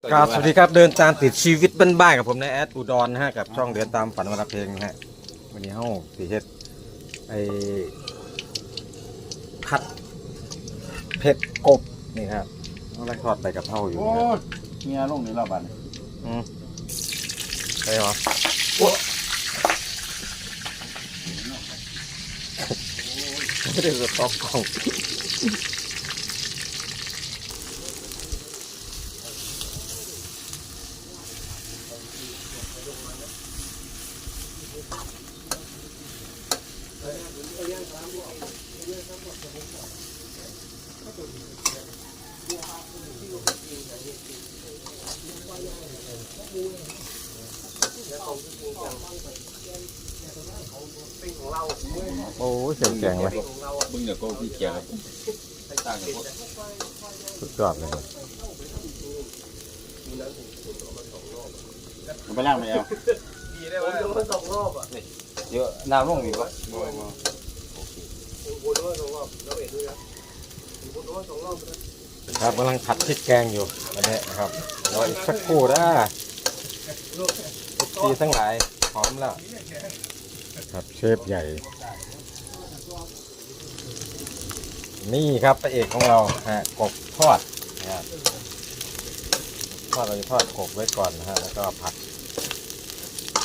ครับสวัสดีครับเดินตามติดชีวิตบ้านๆกับผมนะแอดอุดรนะฮะกับช่องเดินตามฝันวันละเพลงนะฮะวันนี้เฮาสีเฮ็ดไอผัดเผ็ดกบนี่ครับต้องไล่ทอดไปกับเผาอยู่โอ้นะครับยเมียลงนี่รอบบันอืมใช่เหรอไม่ได้สต็อกกล่อง โอ้ยเสียงแกงเลยบึงเดี๋ยวก็พี่เกียร์ครับต่างกันสุดยอดเลยครับมันไปล่างไปเอาเยอะน้ำลงอีกวะครับกำลังผัดพริกแกงอยู่อันนี้นะครับรออีกสักครู่นะทีทั้งหลายพร้อมแล้ว ครับเชฟใหญ่ นี่ครับพระเอกของเราฮะกบทอดนะครับทอดเราจะทอดกบไว้ก่อนนะฮะแล้วก็ผัด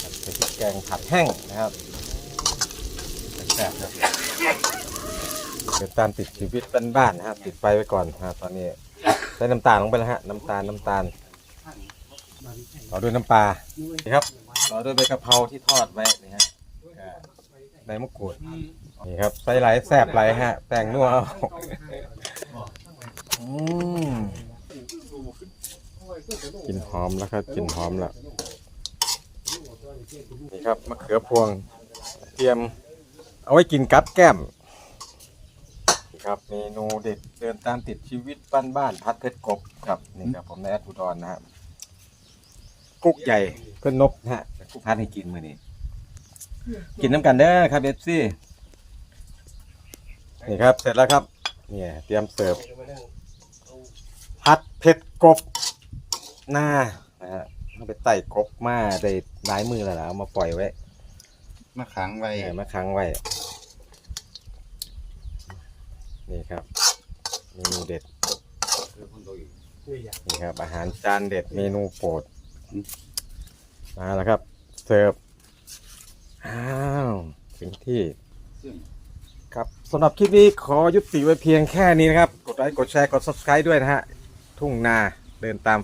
ผัดเป็นพริกแกงผัดแห้งนะครับแซ่บครับเดี๋ยวตามติดชีวิตบ้านๆนะครับติดไฟไว้ก่อนฮะตอนนี้ใส่น้ำตาลลงไปแล้วฮะน้ำตาลน้ำตาลต่อด้วยน้ำปลานี่ครับต่อด้วยใบกะเพราที่ทอดไว้นี่ฮะ ใบมะกรูดนี่ครับใส่ไหลายแสบไหลายฮะแต่งนัวเอาอืมกลินหอมแล้วครับกลินหอมแล้วนี่ครับมะเขือพวง เตรียมเอาไว้กินกับแก้มนี่ครับเมนูเด็ดเดินตามติดชีวิตบ้านบ้านๆพัดเพชรกบครับนี่ครับผมในแอดอุดรนะครับกุ๊กใหญ่เพื่อนนบนะฮะกุ๊กพัดให้กินมือนี้ กินน้ำกันเด้อครับเอฟซีนี่ครับ เสร็จแล้วครับ เนี่ยเตรียมเสิร์ฟผัดเผ็ดกบหน้านะฮะเอาไปไต่กบมาได้หลายมือแล้วล่ะเอามาปล่อยไว้มาขังไว้แหมมาค้างไว้ นี่ครับเมนูเด็ด นี่ครับ อาหารจานเด็ดเมนูโปรดมาแล้วครับ เสิร์ฟ อ้าวถึงที่ครับสำหรับคลิปนี้ขอยุติไว้เพียงแค่นี้นะครับ กดไลค์กดแชร์กด subscribe ด้วยนะฮะ ทุ่งนาเดินตาม